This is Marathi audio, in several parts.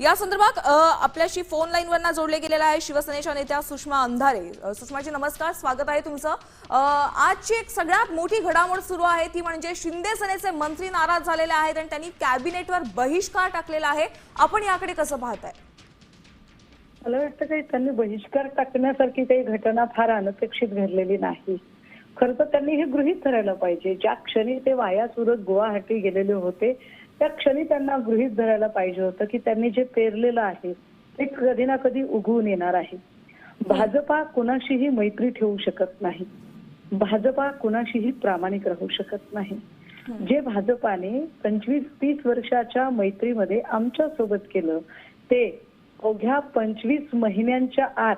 या संदर्भात आपल्याशी फोन लाईनवरना जोडले गेलेला आहे शिवसेनेच्या नेत्या सुषमा अंधारे. सुषमाजी नमस्कार स्वागत आहे तुमचं. आजची एक सगळ्यात मोठी घडामोड सुरू आहे ती म्हणजे शिंदे सेनेचे मंत्री नाराज झालेले आहेत आणि त्यांनी कॅबिनेटवर बहिष्कार टाकलेला आहे. आपण याकडे कसं पाहताय? मला वाटतं काही त्यांनी बहिष्कार टाकण्यासारखी काही घटना फार अनपेक्षित घडलेली नाही. खरं तर त्यांनी हे गृहित धरायला पाहिजे. ज्या क्षणी ते वाया सुरत गुवाहाटी गेलेले होते त्या क्षणी त्यांना गृहित धरायला पाहिजे होतं की त्यांनी जे पेरलेलं आहे ते कधी ना कधी उगवून येणार आहे. भाजपा कुणाशीही मैत्री ठेवू शकत नाही. भाजपा कुणाशीही प्रामाणिक राहू शकत नाही. जे भाजपाने पंचवीस तीस वर्षाच्या मैत्रीमध्ये आमच्यासोबत केलं ते अवघ्या पंचवीस महिन्यांच्या आत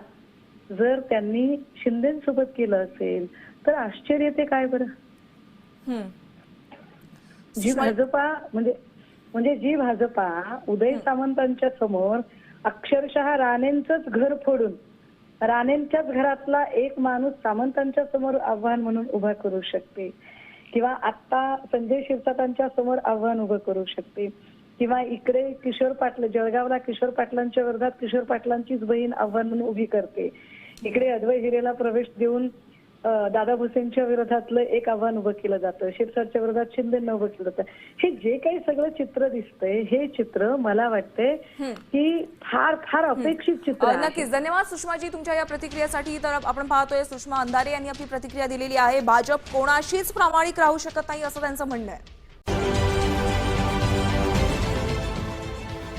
जर त्यांनी शिंदेसोबत केलं असेल तर आश्चर्य ते काय बरं. जी भाजपा म्हणजे म्हणजे जी भाजपा उदय सामंतांच्या समोर अक्षरशः राणेंचंच घर फोडून राणेंच्याच घरातला एक माणूस सामंतांच्या समोर आव्हान म्हणून उभा करू शकते किंवा आता संजय शिरसाटांच्या समोर आव्हान उभं करू शकते किंवा इकडे किशोर पाटील जळगावला किशोर पाटलांच्या विरोधात किशोर पाटलांचीच बहीण आव्हान म्हणून उभी करते. इकडे अद्वै हिरेला प्रवेश देऊन दादा भुसेंच्या विरोधातलं एक आव्हान उभं केलं जातं. शिरसाटच्या विरोधात शिंदेनं उभं केलं जातं. हे जे काही सगळं चित्र दिसतंय हे चित्र मला वाटतंय की फार फार अपेक्षित चित्र. नक्कीच. धन्यवाद सुषमाजी तुमच्या या प्रतिक्रियेसाठी. तर आपण पाहतोय सुषमा अंधारे यांनी आपली प्रतिक्रिया दिलेली आहे. भाजप कोणाशीच प्रामाणिक राहू शकत नाही असं त्यांचं म्हणणं आहे.